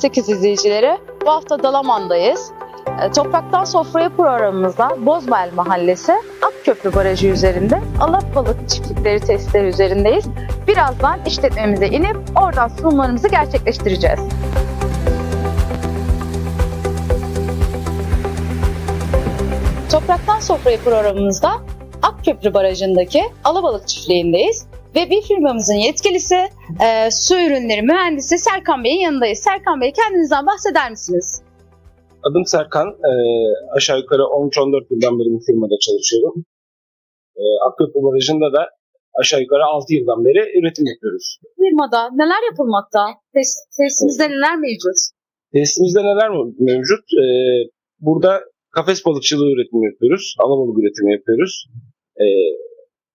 TV48 izleyicileri. Bu hafta Dalaman'dayız. E, Topraktan Sofraya programımızda Bozbel Mahallesi Akköprü Barajı üzerinde Alabalık çiftlikleri testleri üzerindeyiz. Birazdan işletmemize inip oradan sunumlarımızı gerçekleştireceğiz. Topraktan Sofraya programımızda Akköprü Barajı'ndaki Alabalık çiftliğindeyiz. Ve bir firmamızın yetkilisi, e, su ürünleri mühendisi Serkan Bey'in yanındayız. Serkan Bey kendinizden bahseder misiniz? Adım Serkan. Ee, aşağı yukarı 13-14 yıldan beri bu firmada çalışıyorum. Ee, Akköprü Barajı'nda da aşağı yukarı 6 yıldan beri üretim yapıyoruz. Firmada neler yapılmakta? Tes- tesisimizde neler mevcut? Tesisimizde neler mevcut? Ee, burada kafes balıkçılığı üretimi yapıyoruz. Alabalık üretimi yapıyoruz. Ee,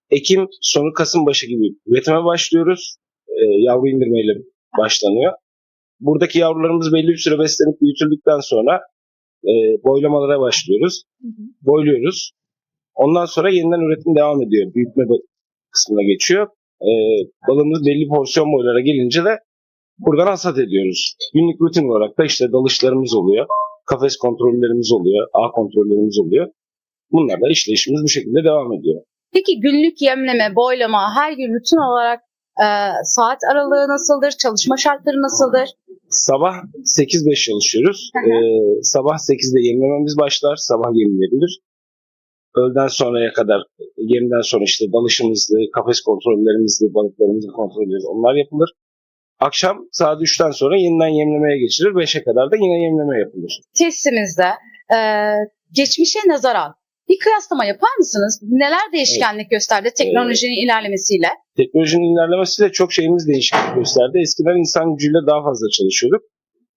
Ekim sonu Kasım başı gibi üretime başlıyoruz. Ee, yavru indirmeyle başlanıyor. Buradaki yavrularımız belli bir süre beslenip büyütüldükten sonra e, boylamalara başlıyoruz. Boyluyoruz. Ondan sonra yeniden üretim devam ediyor. Büyütme kısmına geçiyor. Ee, balığımız belli porsiyon boylara gelince de buradan hasat ediyoruz. Günlük rutin olarak da işte dalışlarımız oluyor. Kafes kontrollerimiz oluyor. ağ kontrollerimiz oluyor. Bunlarla işleyişimiz bu şekilde devam ediyor. Peki günlük yemleme, boylama, her gün rutin olarak e, saat aralığı nasıldır? Çalışma şartları nasıldır? Sabah 8-5 çalışıyoruz. Hı hı. Ee, sabah 8'de yemlememiz başlar. Sabah yemlenilir. Öğleden sonraya kadar yemden sonra işte dalışımızdı, kafes kontrollerimizdi, balıklarımızın kontrolleri onlar yapılır. Akşam saat 3'ten sonra yeniden yemlemeye geçilir. 5'e kadar da yine yemleme yapılır. Tesisimizde e, geçmişe nazaran bir kıyaslama yapar mısınız? Neler değişkenlik gösterdi teknolojinin ilerlemesiyle? Teknolojinin ilerlemesiyle çok şeyimiz değişiklik gösterdi. Eskiden insan gücüyle daha fazla çalışıyorduk.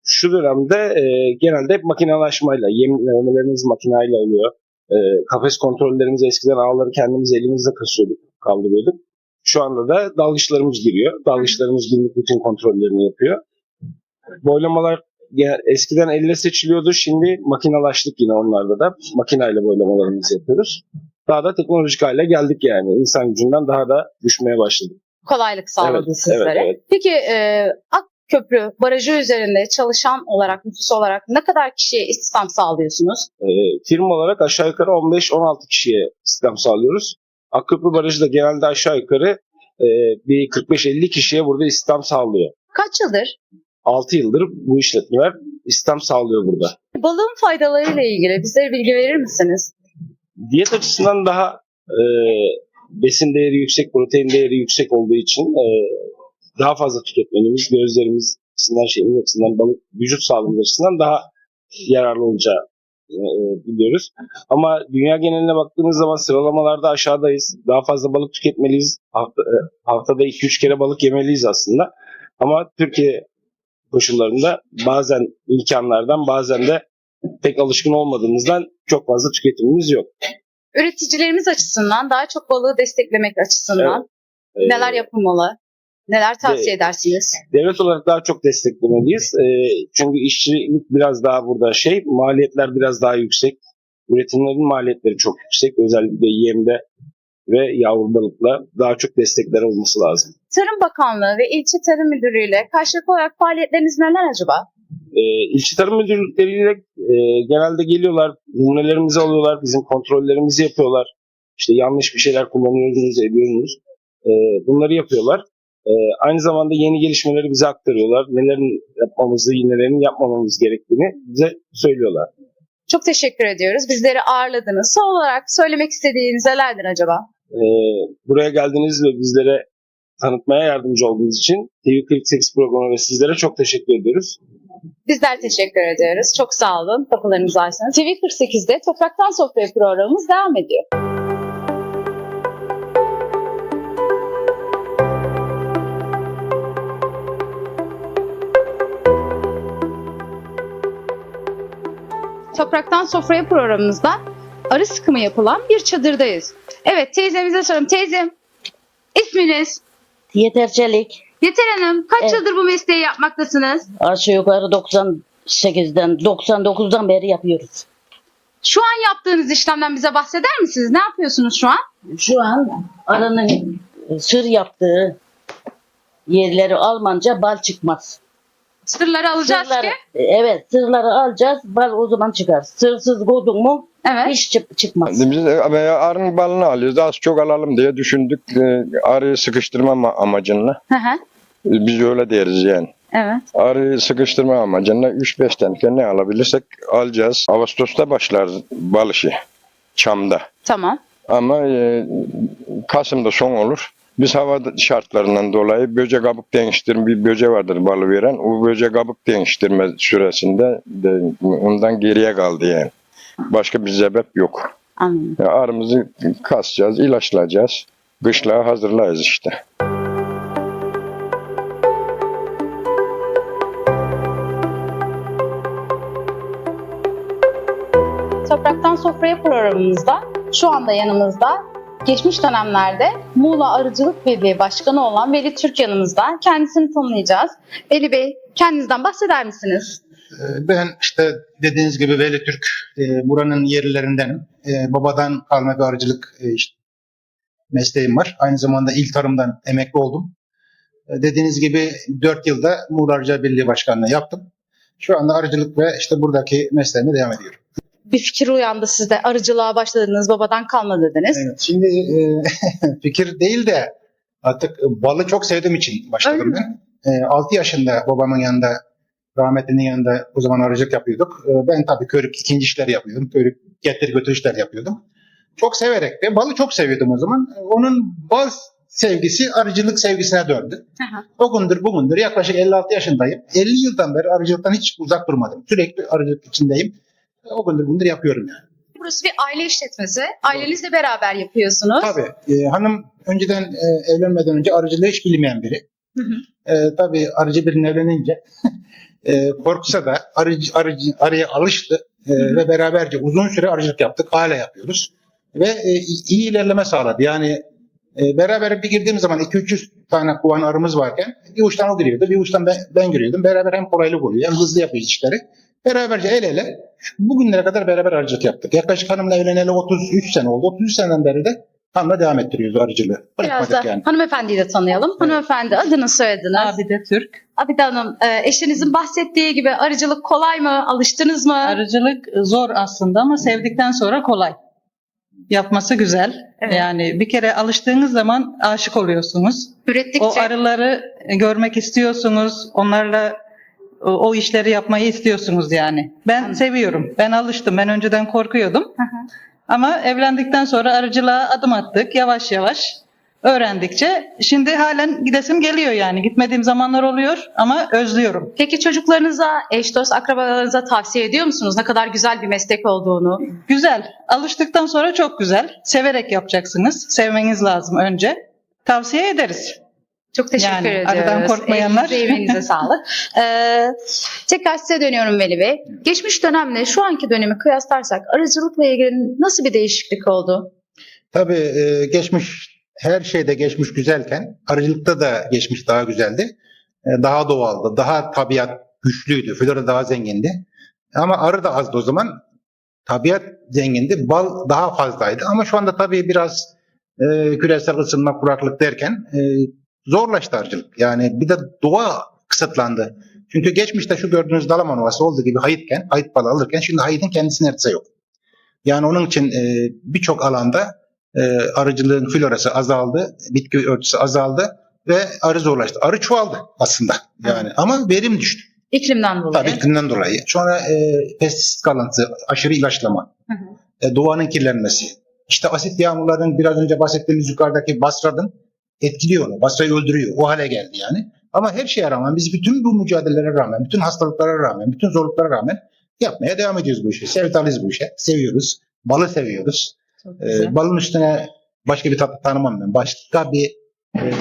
Şu dönemde e, genelde hep makinalaşmayla, yemlemelerimiz makinayla oluyor. E, kafes kontrollerimiz eskiden ağları kendimiz elimizle kasıyorduk, kaldırıyorduk. Şu anda da dalgıçlarımız giriyor. Dalgıçlarımız günlük bütün kontrollerini yapıyor. Boylamalar eskiden elle seçiliyordu. Şimdi makinalaştık yine onlarda da. Makinayla boylamalarımızı yapıyoruz. Daha da teknolojik hale geldik yani. İnsan gücünden daha da düşmeye başladık. Kolaylık sağladı Evet, sizlere. evet, evet. Peki e, Akköprü Barajı üzerinde çalışan olarak, nüfus olarak ne kadar kişiye istihdam sağlıyorsunuz? E, firma olarak aşağı yukarı 15-16 kişiye istihdam sağlıyoruz. Akköprü Barajı da genelde aşağı yukarı e, bir 45-50 kişiye burada istihdam sağlıyor. Kaç yıldır 6 yıldır bu işletmeler istihdam sağlıyor burada. balığın faydalarıyla ilgili bizlere bilgi verir misiniz? Diyet açısından daha e, besin değeri yüksek, protein değeri yüksek olduğu için e, daha fazla tüketmeniz, gözlerimiz açısından, şeyimiz açısından, balık, vücut sağlığımız açısından daha yararlı olacağı e, biliyoruz. Ama dünya geneline baktığımız zaman sıralamalarda aşağıdayız. Daha fazla balık tüketmeliyiz. Hafta, e, haftada 2-3 kere balık yemeliyiz aslında. Ama Türkiye koşullarında bazen imkanlardan bazen de pek alışkın olmadığımızdan çok fazla tüketimimiz yok. Üreticilerimiz açısından daha çok balığı desteklemek açısından Ee, neler yapılmalı? Neler tavsiye edersiniz? Devlet olarak daha çok desteklemeliyiz. Ee, çünkü işçilik biraz daha burada şey, maliyetler biraz daha yüksek. Üretimlerin maliyetleri çok yüksek. Özellikle yemde ve yavru balıkla daha çok destekler olması lazım. Tarım Bakanlığı ve İlçe Tarım Müdürlüğü ile karşılıklı olarak faaliyetleriniz neler acaba? Ee, ilçe tarım müdürlükleriyle e, genelde geliyorlar, numunelerimizi alıyorlar, bizim kontrollerimizi yapıyorlar. İşte yanlış bir şeyler kullanıyorsunuz, ediyorsunuz. Ee, bunları yapıyorlar. Ee, aynı zamanda yeni gelişmeleri bize aktarıyorlar. Nelerin yapmamızı, nelerin yapmamamız gerektiğini bize söylüyorlar. Çok teşekkür ediyoruz. Bizleri ağırladınız. Son olarak söylemek istediğiniz nelerdir acaba? Ee, buraya geldiniz ve bizlere tanıtmaya yardımcı olduğunuz için TV48 programı ve sizlere çok teşekkür ediyoruz. Bizler teşekkür ediyoruz. Çok sağ olun. Kapılarınızı açtınız. TV48'de Topraktan Sofraya programımız devam ediyor. Topraktan Sofraya programımızda arı sıkımı yapılan bir çadırdayız. Evet teyzemize soralım. Teyzem isminiz? Yeterçelik. Yeter Hanım kaç Evet. yıldır bu mesleği yapmaktasınız? Aşağı yukarı 98'den 99'dan beri yapıyoruz. Şu an yaptığınız işlemden bize bahseder misiniz? Ne yapıyorsunuz şu an? Şu an arının e, sır yaptığı yerleri almanca bal çıkmaz. Sırları alacağız Sırları, ki. evet sırları alacağız. Bal o zaman çıkar. Sırsız koydun mu Evet. hiç çık- çıkmaz. Biz e, arının balını alıyoruz. Az çok alalım diye düşündük. E, Arıyı sıkıştırma ama- amacıyla. Hı hı. E, Biz öyle deriz yani. Evet. Arıyı sıkıştırma amacıyla 3-5 tane ne alabilirsek alacağız. Ağustos'ta başlar bal işi. Çam'da. Tamam. Ama e, Kasım'da son olur. Biz hava şartlarından dolayı böcek kabuk değiştirme bir böce vardır balı veren. O böcek kabuk değiştirme süresinde de ondan geriye kaldı yani. Başka bir sebep yok. Anladım. Ya arımızı kasacağız, ilaçlayacağız. Kışlığa hazırlayız işte. Topraktan Sofraya programımızda şu anda yanımızda geçmiş dönemlerde Muğla Arıcılık Birliği Başkanı olan Veli Türk yanımızda. Kendisini tanıyacağız. Veli Bey kendinizden bahseder misiniz? Ee, Ben işte dediğiniz gibi Veli Türk e, buranın yerlilerinden babadan kalma bir arıcılık e, işte mesleğim var. Aynı zamanda il tarımdan emekli oldum. E, Dediğiniz gibi 4 yılda Muğla Arıcılık Birliği Başkanlığı yaptım. Şu anda arıcılık ve işte buradaki mesleğime devam ediyorum. Bir fikir uyandı sizde. Arıcılığa başladınız, babadan kalma dediniz. Evet, şimdi e, fikir değil de artık balı çok sevdiğim için başladım Öyle ben. E, 6 yaşında babamın yanında rahmetlinin yanında o zaman arıcılık yapıyorduk. E, ben tabii körük ikinci işler yapıyordum. Körük getir götür işler yapıyordum. Çok severek de balı çok seviyordum o zaman. E, Onun bal sevgisi arıcılık sevgisine döndü. Hı. O gündür bugündür yaklaşık 56 yaşındayım. 50 yıldan beri arıcılıktan hiç uzak durmadım. Sürekli arıcılık içindeyim. E, O gündür bugündür yapıyorum yani. Burası bir aile işletmesi. Ailenizle beraber yapıyorsunuz. Tabii. E, hanım önceden e, evlenmeden önce arıcılığı hiç bilmeyen biri. Hı hı. E, tabii arıcı birine evlenince e, korksa da arıcı, arıcı, arıya alıştı E, ve beraberce uzun süre arıcılık yaptık. Hala yapıyoruz. Ve e, iyi ilerleme sağladı. Yani e, beraber bir girdiğimiz zaman 2-300 tane kovan arımız varken bir uçtan o giriyordu, bir uçtan ben, ben giriyordum. Beraber hem kolaylık oluyor hem hızlı yapıyoruz işleri. Beraberce el ele bugünlere kadar beraber arıcılık yaptık. Yaklaşık hanımla evleneli 33 sene oldu. 33 seneden beri de hanımla devam ettiriyoruz arıcılığı. Biraz Bırakmadık da yani. hanımefendiyi de tanıyalım. Hanımefendi adını soyadınız. Abide Türk. Abide Hanım, e, eşinizin bahsettiği gibi arıcılık kolay mı? Alıştınız mı? Arıcılık zor aslında ama sevdikten sonra kolay. Yapması güzel. Evet. Yani bir kere alıştığınız zaman aşık oluyorsunuz. Ürettikçe O arıları görmek istiyorsunuz. Onlarla o, o işleri yapmayı istiyorsunuz yani. Ben Anladım. seviyorum. Ben alıştım. Ben önceden korkuyordum. Ama evlendikten sonra arıcılığa adım attık yavaş yavaş. Öğrendikçe şimdi halen gidesim geliyor yani. Gitmediğim zamanlar oluyor ama özlüyorum. Peki çocuklarınıza, eş dost akrabalarınıza tavsiye ediyor musunuz? Ne kadar güzel bir meslek olduğunu. Güzel. Alıştıktan sonra çok güzel. Severek yapacaksınız. Sevmeniz lazım önce. Tavsiye ederiz. Çok teşekkür Yani, ediyoruz. aradan korkmayanlar. Elinize, emeğinize sağlık. Ee, tekrar size dönüyorum Veli Bey. Geçmiş dönemle şu anki dönemi kıyaslarsak arıcılıkla ilgili nasıl bir değişiklik oldu? Tabii e, geçmiş her şeyde geçmiş güzelken arıcılıkta da geçmiş daha güzeldi. E, daha doğaldı, daha tabiat güçlüydü, flora daha zengindi. Ama arı da azdı o zaman. Tabiat zengindi, bal daha fazlaydı. Ama şu anda tabii biraz e, küresel ısınma, kuraklık derken e, zorlaştı arıcılık. Yani bir de doğa kısıtlandı. Çünkü geçmişte şu gördüğünüz Dalaman Ovası olduğu gibi hayıtken, hayıt balı alırken şimdi hayıtın kendisi neredeyse yok. Yani onun için e, birçok alanda e, arıcılığın florası azaldı, bitki örtüsü azaldı ve arı zorlaştı. Arı çoğaldı aslında yani ama verim düştü. İklimden dolayı. Tabii iklimden dolayı. Sonra e, pestisit kalıntısı, aşırı ilaçlama, Hı hı. e, doğanın kirlenmesi. İşte asit yağmurların biraz önce bahsettiğimiz yukarıdaki Basra'nın etkiliyor onu. Basra'yı öldürüyor. O hale geldi yani. Ama her şeye rağmen biz bütün bu mücadelelere rağmen, bütün hastalıklara rağmen, bütün zorluklara rağmen yapmaya devam ediyoruz bu işi. Sevdalıyız bu işe. Seviyoruz. Balı seviyoruz. Ee, balın üstüne başka bir tat tanımam ben. Başka bir e,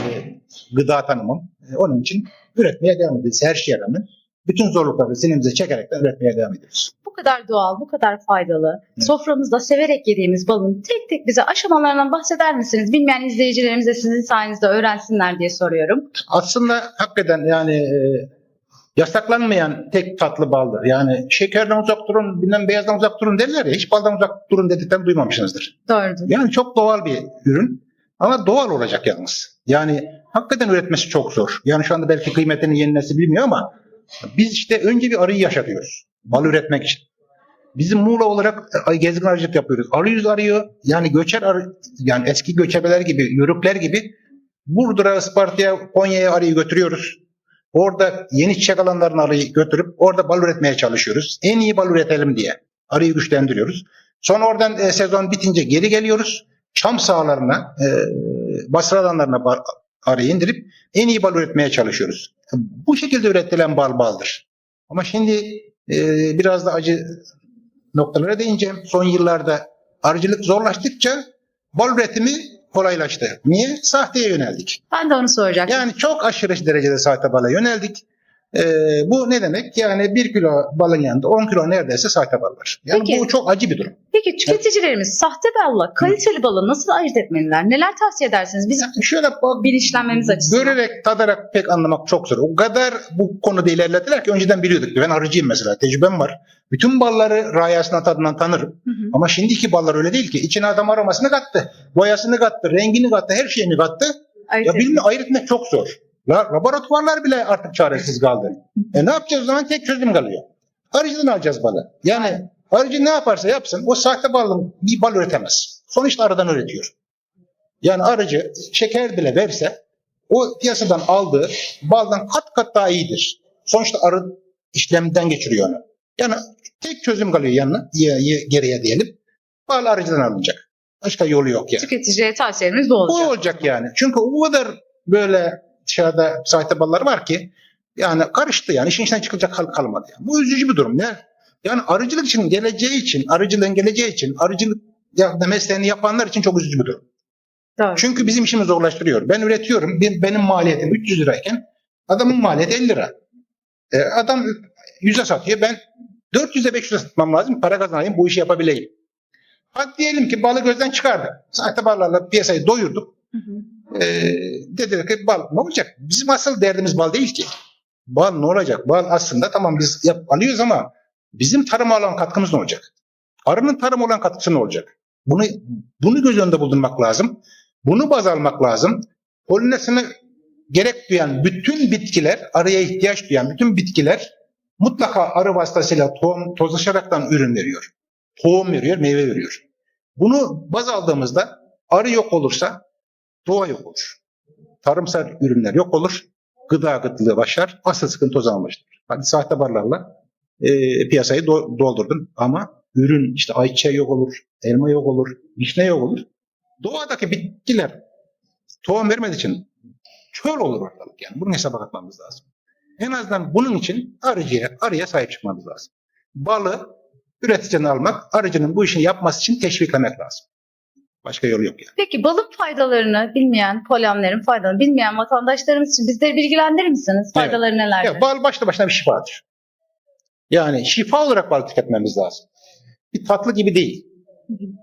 gıda tanımam. E, onun için üretmeye devam ediyoruz. Her şeye rağmen. Bütün zorlukları sinemize çekerek de üretmeye devam ediyoruz. Bu kadar doğal, bu kadar faydalı, Evet. soframızda severek yediğimiz balın tek tek bize aşamalarından bahseder misiniz? Bilmeyen izleyicilerimiz de sizin sayenizde öğrensinler diye soruyorum. Aslında hakikaten yani e, yasaklanmayan tek tatlı baldır. Yani şekerden uzak durun, bilmem beyazdan uzak durun derler ya. Hiç baldan uzak durun dediklerini duymamışsınızdır. Doğrudur. Yani çok doğal bir ürün ama doğal olacak yalnız. Yani hakikaten üretmesi çok zor. Yani şu anda belki kıymetini yeni nesil bilmiyor ama Biz işte önce bir arıyı yaşatıyoruz. Bal üretmek için. Bizim Muğla olarak gezgin arıcılık yapıyoruz. Arıyüz arıyor. Yani göçer arı, yani eski göçebeler gibi, yörükler gibi Burdur'a, Isparta'ya, Konya'ya arıyı götürüyoruz. Orada yeni çiçek alanlarına arıyı götürüp orada bal üretmeye çalışıyoruz. En iyi bal üretelim diye arıyı güçlendiriyoruz. Sonra oradan e, sezon bitince geri geliyoruz. Çam sahalarına, e, basra alanlarına arıyı indirip en iyi bal üretmeye çalışıyoruz. Bu şekilde üretilen bal baldır. Ama şimdi e, biraz da acı noktalara değineceğim. Son yıllarda arıcılık zorlaştıkça bal üretimi kolaylaştı. Niye? Sahteye yöneldik. Ben de onu soracaktım. Yani çok aşırı derecede sahte bala yöneldik. Ee, bu ne demek? Yani bir kilo balın yanında 10 kilo neredeyse sahte bal var. Yani Peki. bu çok acı bir durum. Peki tüketicilerimiz sahte balla kaliteli balı nasıl ayırt etmeliler? Neler tavsiye edersiniz? Biz Yani şöyle bak, bilinçlenmemiz açısından. görerek, tadarak pek anlamak çok zor. O kadar bu konuda ilerlediler ki önceden biliyorduk. Ben arıcıyım mesela, tecrübem var. Bütün balları rayasından tadından tanırım. Hı hı. Ama şimdiki ballar öyle değil ki. İçine adam aromasını kattı, boyasını kattı, rengini kattı, her şeyini kattı. Ayırt Ya etmek. bilmi ayırt etmek çok zor. La, laboratuvarlar bile artık çaresiz kaldı. E ne yapacağız o zaman? Tek çözüm kalıyor. Arıcıdan alacağız balı. Yani arıcı ne yaparsa yapsın o sahte balın bir bal üretemez. Sonuçta arıdan üretiyor. Yani arıcı şeker bile verse o piyasadan aldığı baldan kat kat daha iyidir. Sonuçta arı işlemden geçiriyor onu. Yani tek çözüm kalıyor yanına, ye- ye- geriye diyelim. Bal arıcıdan alınacak. Başka yolu yok yani. Tüketiciye tavsiyemiz bu Bu olacak. olacak yani. Çünkü o kadar böyle dışarıda sahte ballar var ki yani karıştı yani işin içinden çıkacak hal kalmadı. Yani. Bu üzücü bir durum. Ne? Yani arıcılık için geleceği için, arıcılığın geleceği için, arıcılık mesleğini yapanlar için çok üzücü bir durum. Doğru. Çünkü bizim işimizi zorlaştırıyor. Ben üretiyorum. Benim maliyetim 300 lirayken adamın maliyeti 50 lira. E, adam 100'e satıyor. Ben 400'e 500'e satmam lazım. Para kazanayım bu işi yapabileyim. Hadi diyelim ki balı gözden çıkardık. Sahte ballarla piyasayı doyurduk. Hı hı. Ee, dediler ki bal ne olacak? Bizim asıl derdimiz bal değil ki. Bal ne olacak? Bal aslında tamam biz yap, alıyoruz ama bizim tarıma olan katkımız ne olacak? Arının tarıma olan katkısı ne olacak? Bunu bunu göz önünde bulundurmak lazım. Bunu baz almak lazım. Polinasyona gerek duyan bütün bitkiler, arıya ihtiyaç duyan bütün bitkiler mutlaka arı vasıtasıyla tohum, tozlaşaraktan ürün veriyor. Tohum veriyor, meyve veriyor. Bunu baz aldığımızda arı yok olursa doğa yok olur. Tarımsal ürünler yok olur. Gıda kıtlığı başlar. Asıl sıkıntı o zaman başlar. Hadi sahte barlarla e, piyasayı do- doldurdun ama ürün işte ayçiçeği yok olur, elma yok olur, vişne yok olur. Doğadaki bitkiler tohum vermediği için çöl olur ortalık yani. Bunun hesaba katmamız lazım. En azından bunun için arıcıya, arıya sahip çıkmamız lazım. Balı üreticiden almak, arıcının bu işini yapması için teşviklemek lazım. Başka yolu yok yani. Peki balın faydalarını bilmeyen, polenlerin faydalarını bilmeyen vatandaşlarımız için bizleri bilgilendirir misiniz? Evet. Faydaları nelerdir? Ya bal başta başına bir şifadır. Yani şifa olarak bal tüketmemiz lazım. Bir tatlı gibi değil.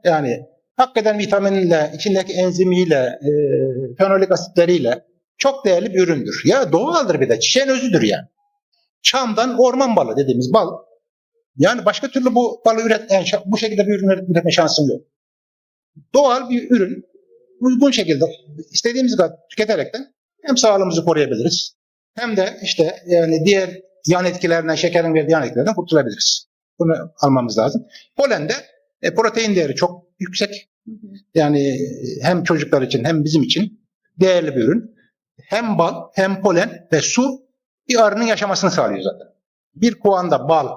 Yani hakikaten vitaminiyle, içindeki enzimiyle, e, fenolik asitleriyle çok değerli bir üründür. Ya doğaldır bir de. Çiçeğin özüdür yani. Çamdan orman balı dediğimiz bal. Yani başka türlü bu balı üret, yani bu şekilde bir ürün üretme şansım yok. Doğal bir ürün. Uygun şekilde istediğimiz kadar tüketerekten hem sağlığımızı koruyabiliriz hem de işte yani diğer yan etkilerinden, şekerin verdiği yan etkilerden kurtulabiliriz. Bunu almamız lazım. Polende e, protein değeri çok yüksek. Yani e, hem çocuklar için hem bizim için değerli bir ürün. Hem bal, hem polen ve su bir arının yaşamasını sağlıyor zaten. Bir kovanda bal,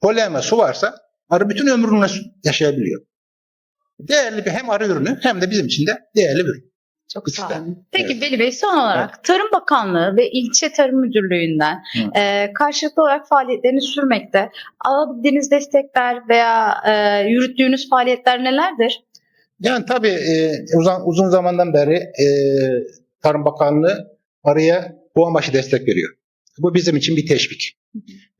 polen ve su varsa arı bütün ömrünü yaşayabiliyor. Değerli bir hem arı ürünü hem de bizim için de değerli bir ürün. Çok sağ olun. Peki Veli Bey son olarak Tarım Bakanlığı ve İlçe Tarım Müdürlüğü'nden Hı. e, karşılıklı olarak faaliyetlerini sürmekte. Alabildiğiniz destekler veya e, yürüttüğünüz faaliyetler nelerdir? Yani tabii e, uzun, uzun zamandan beri e, Tarım Bakanlığı araya bu amaçlı destek veriyor. Bu bizim için bir teşvik.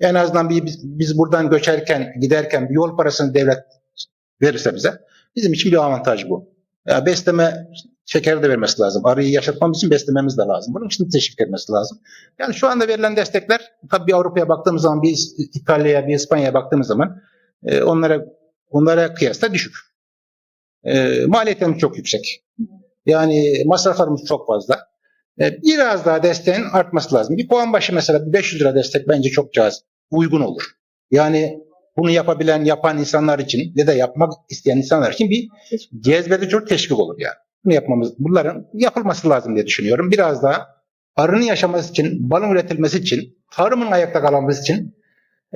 En azından bir, biz, biz buradan göçerken, giderken bir yol parasını devlet verirse bize bizim için bir avantaj bu. Ya besleme şekeri de vermesi lazım. Arıyı yaşatmamız için beslememiz de lazım. Bunun için teşvik etmesi lazım. Yani şu anda verilen destekler tabii Avrupa'ya baktığımız zaman, bir İtalya'ya, bir İspanya'ya baktığımız zaman e, onlara onlara kıyasla düşük. E, maliyetlerimiz çok yüksek. Yani masraflarımız çok fazla. E, biraz daha desteğin artması lazım. Bir puan başı mesela 500 lira destek bence çok cazip, uygun olur. Yani bunu yapabilen, yapan insanlar için ya da yapmak isteyen insanlar için bir cezbedici teşvik olur yani. Bunu yapmamız, bunların yapılması lazım diye düşünüyorum. Biraz daha arının yaşaması için, balın üretilmesi için, tarımın ayakta kalması için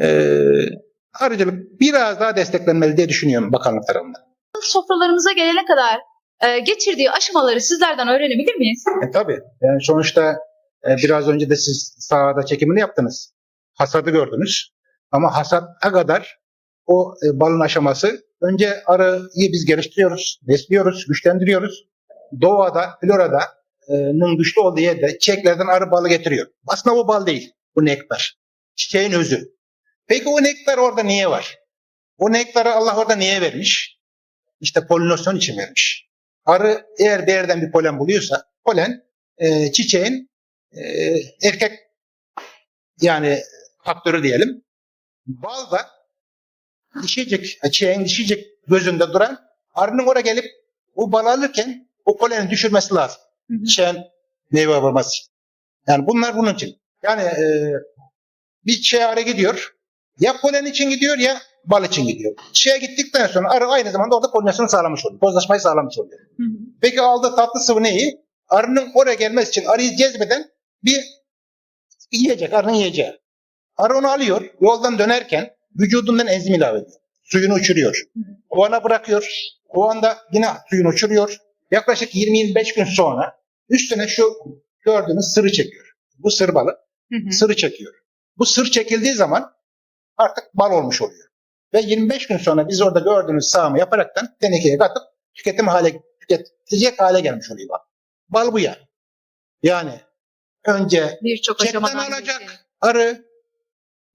e, arıcılık biraz daha desteklenmeli diye düşünüyorum bakanlık tarafından. Sofralarımıza gelene kadar e, geçirdiği aşamaları sizlerden öğrenebilir miyiz? E, tabii. Yani sonuçta e, biraz önce de siz sahada çekimini yaptınız. Hasadı gördünüz. Ama hasata kadar o e, balın aşaması önce arıyı biz geliştiriyoruz, besliyoruz, güçlendiriyoruz. Doğada, florada e, nın güçlü olduğu yerde çiçeklerden arı balı getiriyor. Aslında o bal değil. Bu nektar. Çiçeğin özü. Peki o nektar orada niye var? O nektarı Allah orada niye vermiş? İşte polinasyon için vermiş. Arı eğer bir yerden bir polen buluyorsa polen e, çiçeğin e, erkek yani faktörü diyelim. Bal da dişecek, çiçeğin dişecek gözünde duran arının oraya gelip o bal alırken o poleni düşürmesi lazım. Çiçeğin meyve için. Yani bunlar bunun için. Yani e, bir çiçeğe arı gidiyor. Ya polen için gidiyor ya bal için gidiyor. Çiçeğe gittikten sonra arı aynı zamanda orada polinasyonu sağlamış oluyor. Bozlaşmayı sağlamış oluyor. Peki aldığı tatlı sıvı neyi? Arının oraya gelmesi için arıyı cezbeden bir yiyecek, arının yiyeceği. Arı onu alıyor, yoldan dönerken vücudundan enzim ilave ediyor. Suyunu uçuruyor. Kovana bırakıyor. Kovanda yine suyunu uçuruyor. Yaklaşık 20-25 gün sonra üstüne şu gördüğünüz sırı çekiyor. Bu sır balı sırı çekiyor. Bu sır çekildiği zaman artık bal olmuş oluyor. Ve 25 gün sonra biz orada gördüğünüz sağımı yaparaktan tenekeye katıp tüketim hale tüketilecek hale gelmiş oluyor bal. Bal bu yani. Yani önce aşamadan alacak. geçiyor. arı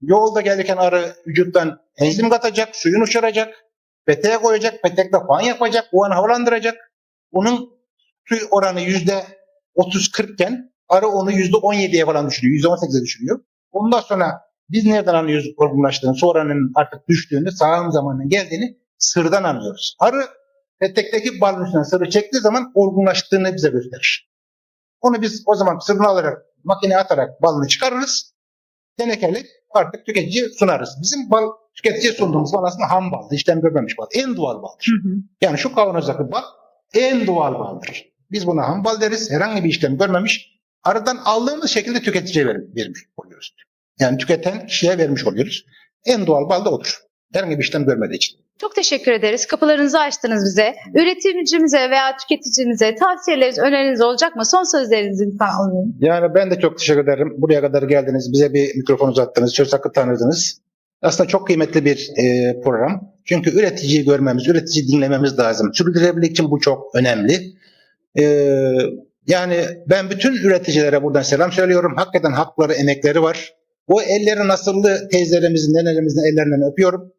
yolda gelirken arı vücuttan enzim katacak, suyunu uçuracak, peteğe koyacak, petekle puan yapacak, puanı havalandıracak. Bunun su oranı yüzde 30-40 iken arı onu yüzde 17'ye falan düşürüyor, yüzde 18'e düşürüyor. Ondan sonra biz nereden anlıyoruz olgunlaştığını, su oranının artık düştüğünü, sağım zamanının geldiğini sırdan anlıyoruz. Arı petekteki balın üstüne sırrı çektiği zaman olgunlaştığını bize gösterir. Onu biz o zaman sırrını alarak, makineye atarak balını çıkarırız. Tenekeli artık tüketiciye sunarız. Bizim bal tüketiciye sunduğumuz bal aslında ham bal, işlem görmemiş bal. En doğal baldır. Yani şu kavanozdaki bal en doğal baldır. Biz buna ham bal deriz. Herhangi bir işlem görmemiş. Aradan aldığımız şekilde tüketiciye ver- vermiş oluyoruz. Yani tüketen kişiye vermiş oluyoruz. En doğal bal da odur. Herhangi bir işlem görmediği için. Çok teşekkür ederiz. Kapılarınızı açtınız bize. Üreticimize veya tüketicimize tavsiyeleriniz, öneriniz olacak mı? Son sözlerinizi lütfen alayım. Yani ben de çok teşekkür ederim. Buraya kadar geldiniz. Bize bir mikrofon uzattınız. Söz hakkı tanıdınız. Aslında çok kıymetli bir e, program. Çünkü üreticiyi görmemiz, üreticiyi dinlememiz lazım. Sürdürülebilirlik için bu çok önemli. E, yani ben bütün üreticilere buradan selam söylüyorum. Hakikaten hakları, emekleri var. O elleri nasıllı teyzelerimizin, nenelerimizin ellerinden öpüyorum.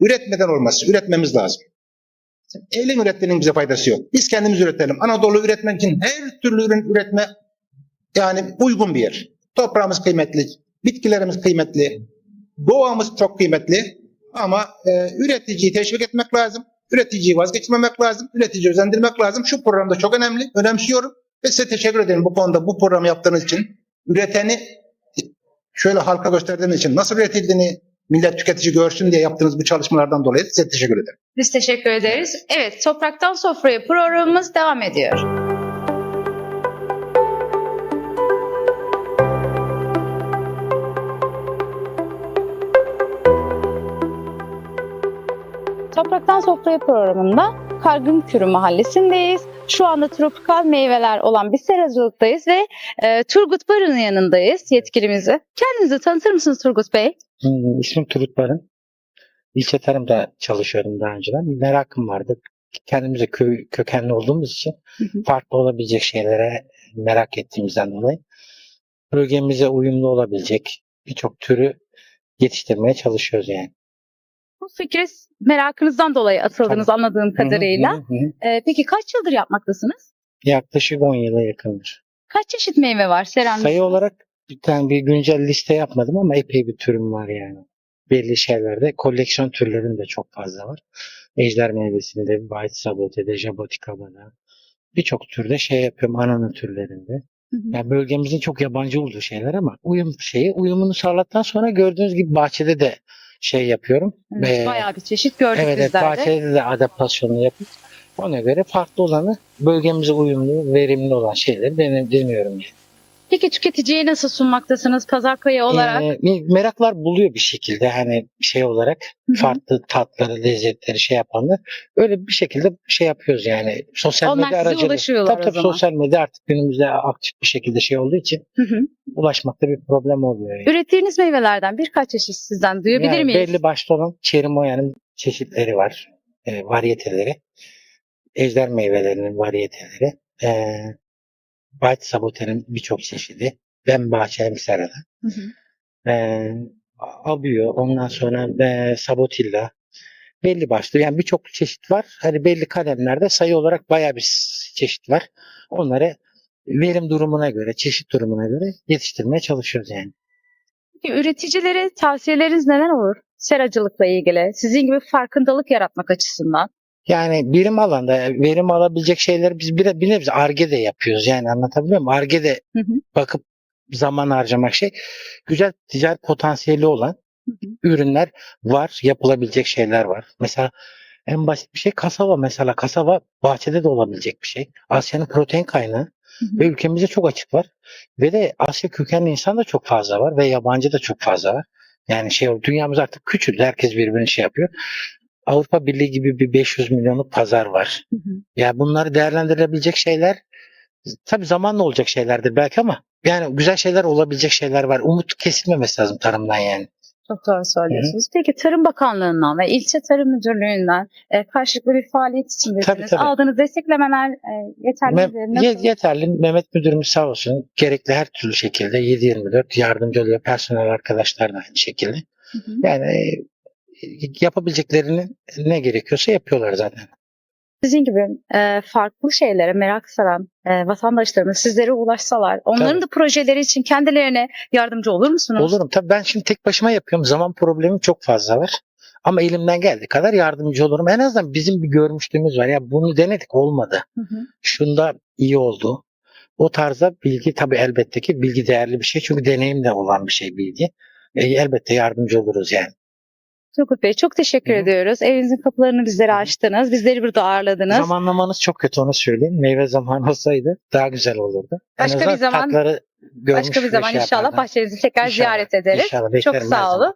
Üretmeden olmaz. Üretmemiz lazım. Elin ürettiğinin bize faydası yok. Biz kendimiz üretelim. Anadolu üretmek için her türlü ürün üretme yani uygun bir yer. Toprağımız kıymetli, bitkilerimiz kıymetli, doğamız çok kıymetli ama e, üreticiyi teşvik etmek lazım. Üreticiyi vazgeçmemek lazım. Üreticiyi özendirmek lazım. Şu programda çok önemli. Önemsiyorum. Ve size teşekkür ederim bu konuda bu programı yaptığınız için. Üreteni şöyle halka gösterdiğiniz için nasıl üretildiğini millet tüketici görsün diye yaptığınız bu çalışmalardan dolayı size teşekkür ederim. Biz teşekkür ederiz. Evet, Topraktan Sofraya programımız devam ediyor. Topraktan Sofraya programında Kargın Kürü Mahallesi'ndeyiz. Şu anda tropikal meyveler olan bir seracılıktayız ve e, Turgut Barın'ın yanındayız yetkilimizi. Kendinizi tanıtır mısınız Turgut Bey? Hmm, İsmim Turut Barın. İlçe tarımda çalışıyorum daha önceden. Merakım vardı. Kendimize köy kökenli olduğumuz için Hı hı. farklı olabilecek şeylere merak ettiğimizden dolayı bölgemize uyumlu olabilecek birçok türü yetiştirmeye çalışıyoruz yani. Bu fikri merakınızdan dolayı atıldınız anladığım kadarıyla. Hı hı, hı hı. E, peki kaç yıldır yapmaktasınız? Yaklaşık 10 yıla yakındır. Kaç çeşit meyve var Seren? Sayı olarak bir tane bir güncel liste yapmadım ama epey bir türüm var yani. Belli şeylerde koleksiyon türlerim de çok fazla var. Ejder meyvesinde, White Sabote'de, Jaboticaba'da birçok türde şey yapıyorum ananı türlerinde. Yani bölgemizin çok yabancı olduğu şeyler ama uyum şeyi uyumunu sağladıktan sonra gördüğünüz gibi bahçede de şey yapıyorum. Evet, Ee, bayağı bir çeşit gördük evet, evet bizler de. bahçede de adaptasyonu yapıp ona göre farklı olanı bölgemize uyumlu, verimli olan şeyleri deniyorum. Yani. Peki tüketiciye nasıl sunmaktasınız pazar payı olarak? Ee, meraklar buluyor bir şekilde hani şey olarak Hı hı. farklı tatları, lezzetleri şey yapanlar. Öyle bir şekilde şey yapıyoruz yani. Sosyal Onlar medya size aracılığıyla. ulaşıyorlar Tabii tabii sosyal medya artık günümüzde aktif bir şekilde şey olduğu için Hı hı. ulaşmakta bir problem oluyor. Yani. Ürettiğiniz meyvelerden birkaç çeşit sizden duyabilir Yani miyiz? Belli başta olan çerimoyanın çeşitleri var. E, varyeteleri. Ejder meyvelerinin varyeteleri. E, White sabotenin birçok çeşidi. Ben bahçe hı. E, Abio, ondan sonra e, Sabotilla. Belli başlı. Yani birçok çeşit var. Hani belli kalemlerde sayı olarak bayağı bir çeşit var. Onları verim durumuna göre, çeşit durumuna göre yetiştirmeye çalışıyoruz yani. Peki Üreticilere tavsiyeleriniz neler olur? Seracılıkla ilgili, sizin gibi farkındalık yaratmak açısından. Yani birim alanda verim alabilecek şeyleri biz bir, bir nebze arge de yapıyoruz. Yani anlatabiliyor muyum? Arge de Hı hı. bakıp zaman harcamak şey. Güzel ticaret potansiyeli olan Hı hı. ürünler var. Yapılabilecek şeyler var. Mesela en basit bir şey kasava mesela. Kasava bahçede de olabilecek bir şey. Asya'nın protein kaynağı Hı hı. ve ülkemizde çok açık var. Ve de Asya kökenli insan da çok fazla var ve yabancı da çok fazla var. Yani şey dünyamız artık küçüldü. Herkes birbirini şey yapıyor. Avrupa Birliği gibi bir 500 milyonluk pazar var. Hı hı. Ya bunları değerlendirilebilecek şeyler tabii zamanla olacak şeylerdir belki ama yani güzel şeyler olabilecek şeyler var. Umut kesilmemesi lazım tarımdan yani. Çok doğru söylüyorsunuz. Peki Tarım Bakanlığı'ndan ve İlçe Tarım Müdürlüğü'nden e, karşılıklı bir faaliyet içindesiniz. Tabii, tabii. Aldığınız desteklemeler e, yeterli Me- mi? Nasıl? ye- yeterli. Mehmet Müdürümüz sağ olsun gerekli her türlü şekilde 7-24 yardımcı oluyor. Personel arkadaşlar da aynı şekilde. Hı hı. Yani yapabileceklerinin ne gerekiyorsa yapıyorlar zaten. Sizin gibi e, farklı şeylere merak saran e, vatandaşlarımız sizlere ulaşsalar, onların Tabii. da projeleri için kendilerine yardımcı olur musunuz? Olurum. Tabii ben şimdi tek başıma yapıyorum. Zaman problemim çok fazla var. Ama elimden geldiği kadar yardımcı olurum. En azından bizim bir görmüşlüğümüz var. Ya bunu denedik olmadı. Hı hı. Şunda iyi oldu. O tarzda bilgi tabii elbette ki bilgi değerli bir şey. Çünkü deneyim de olan bir şey bilgi. E, elbette yardımcı oluruz yani. Turgut Bey çok teşekkür Hı ediyoruz. Evinizin kapılarını bizlere açtınız. Bizleri burada ağırladınız. Zamanlamanız çok kötü onu söyleyeyim. Meyve zamanı olsaydı daha güzel olurdu. Başka bir zaman- tatları görmüş Başka bir zaman şey inşallah yapardım. bahçenizi tekrar İnşallah, ziyaret ederiz. inşallah, Çok sağ olun.